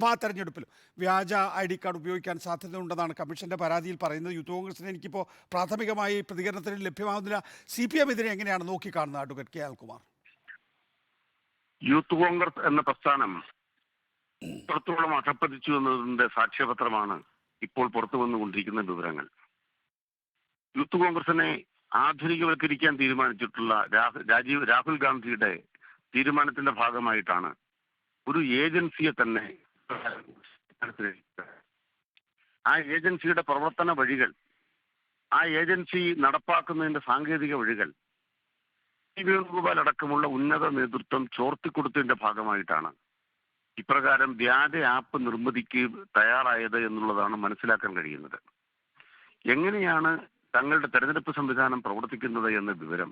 നിയമസഭാ തെരഞ്ഞെടുപ്പിൽ വ്യാജ ഐ ഡി കാർഡ് ഉപയോഗിക്കാൻ സാധ്യതയുണ്ടെന്നാണ് കമ്മീഷന്റെ പരാതിയിൽ പറയുന്നത്. യൂത്ത് കോൺഗ്രസിന് എനിക്കിപ്പോൾ പ്രാഥമികമായി പ്രതികരണത്തിന് ലഭ്യമാകുന്നില്ല സി പി എം ഇതിനെ എങ്ങനെയാണ് നോക്കിക്കാണുന്നത് അഡ്വക്കേറ്റ് കെ. അൽകുമാർ? യൂത്ത് കോൺഗ്രസ് എന്ന പ്രസ്ഥാനം എത്രത്തോളം അധപ്പതിച്ചു എന്നതിന്റെ സാക്ഷ്യപത്രമാണ് ഇപ്പോൾ പുറത്തു വന്നുകൊണ്ടിരിക്കുന്ന വിവരങ്ങൾ. യൂത്ത് കോൺഗ്രസിനെ ആധുനികവൽക്കരിക്കാൻ തീരുമാനിച്ചിട്ടുള്ള രാജീവ് രാഹുൽ ഗാന്ധിയുടെ തീരുമാനത്തിന്റെ ഭാഗമായിട്ടാണ് ഒരു ഏജൻസിയെ തന്നെ ആ ഏജൻസിയുടെ പ്രവർത്തന വഴികൾ ആ ഏജൻസി നടപ്പാക്കുന്നതിന്റെ സാങ്കേതിക വഴികൾ വേണുഗോപാൽ അടക്കമുള്ള ഉന്നത നേതൃത്വം ചോർത്തിക്കൊടുത്തതിന്റെ ഭാഗമായിട്ടാണ് ഇപ്രകാരം വ്യാജ ആപ്പ് നിർമ്മിതിക്ക് തയ്യാറായത് എന്നുള്ളതാണ് മനസ്സിലാക്കാൻ കഴിയുന്നത്. എങ്ങനെയാണ് തങ്ങളുടെ തെരഞ്ഞെടുപ്പ് സംവിധാനം പ്രവർത്തിക്കുന്നത് എന്ന വിവരം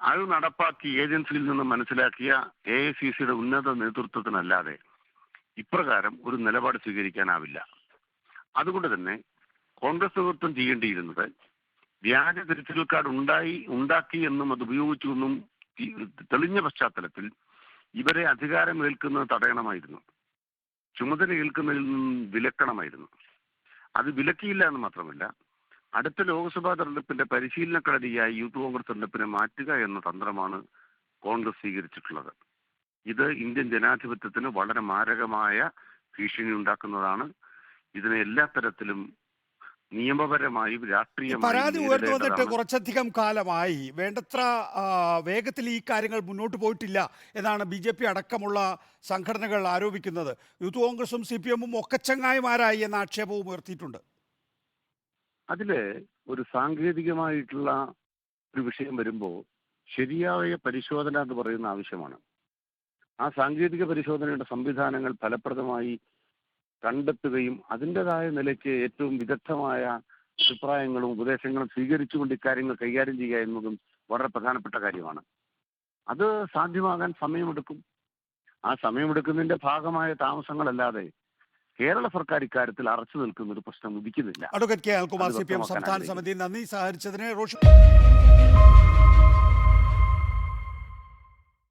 അത് നടപ്പാക്കി ഏജൻസിയിൽ നിന്ന് മനസ്സിലാക്കിയ എ ഐ സി സിയുടെ ഉന്നത നേതൃത്വത്തിനല്ലാതെ ഇപ്രകാരം ഒരു നിലപാട് സ്വീകരിക്കാനാവില്ല. അതുകൊണ്ട് തന്നെ കോൺഗ്രസ് നേതൃത്വം ചെയ്യേണ്ടിയിരുന്നത് വ്യാജ തിരുത്തൽ കാർഡ് ഉണ്ടായി ഉണ്ടാക്കി എന്നും അത് ഉപയോഗിച്ചു എന്നും തെളിഞ്ഞ പശ്ചാത്തലത്തിൽ ഇവരെ അധികാരം ഏൽക്കുന്നത് തടയണമായിരുന്നു. ചുമതല ഏൽക്കുന്നതിൽ നിന്നും വിലക്കണമായിരുന്നു. അത് വിലക്കിയില്ല എന്ന് മാത്രമല്ല അടുത്ത ലോക്സഭാ തെരഞ്ഞെടുപ്പിന്റെ പരിശീലന കളരിയായി യൂത്ത് കോൺഗ്രസ് തെരഞ്ഞെടുപ്പിനെ മാറ്റുക എന്ന തന്ത്രമാണ് കോൺഗ്രസ് സ്വീകരിച്ചിട്ടുള്ളത്. ഇത് ഇന്ത്യൻ ജനാധിപത്യത്തിന് വളരെ മാരകമായ ഭീഷണി ഉണ്ടാക്കുന്നതാണ് ഇതിനെ എല്ലാ തരത്തിലും നിയമപരമായി രാഷ്ട്രീയം പരാതി ഉയർന്നു വന്നിട്ട് കുറച്ചധികം കാലമായി. വേണ്ടത്ര വേഗത്തിൽ ഈ കാര്യങ്ങൾ മുന്നോട്ട് പോയിട്ടില്ല എന്നാണ് ബി ജെ പി അടക്കമുള്ള സംഘടനകൾ ആരോപിക്കുന്നത്. യൂത്ത് കോൺഗ്രസും സി പി എമ്മും ഒക്കച്ചങ്ങായിമാരായി എന്ന ആക്ഷേപവും ഉയർത്തിയിട്ടുണ്ട്. അതിൽ ഒരു സാങ്കേതികമായിട്ടുള്ള ഒരു വിഷയം വരുമ്പോൾ ശരിയായ പരിശോധന എന്ന് പറയുന്ന ആവശ്യമാണ്. ആ സാങ്കേതിക പരിശോധനയുടെ സംവിധാനങ്ങൾ ഫലപ്രദമായി കണ്ടെത്തുകയും അതിന്റെതായ നിലയ്ക്ക് ഏറ്റവും വിദഗ്ധമായ അഭിപ്രായങ്ങളും ഉപദേശങ്ങളും സ്വീകരിച്ചുകൊണ്ട് ഇക്കാര്യങ്ങൾ കൈകാര്യം ചെയ്യുക എന്നതും വളരെ പ്രധാനപ്പെട്ട കാര്യമാണ്. അത് സാധ്യമാകാൻ സമയമെടുക്കും. ആ സമയമെടുക്കുന്നതിന്റെ ഭാഗമായ താമസങ്ങളല്ലാതെ കേരള സർക്കാർ ഇക്കാര്യത്തിൽ അറച്ചു നിൽക്കുന്ന ഒരു പ്രശ്നം ഉദിക്കുന്നില്ല. അഡ്വക്കേറ്റ് കെ അൽകുമാർ അത് സി പി എം സംസ്ഥാന സമിതി നന്ദി സഹകരിച്ചതിന് റോഷി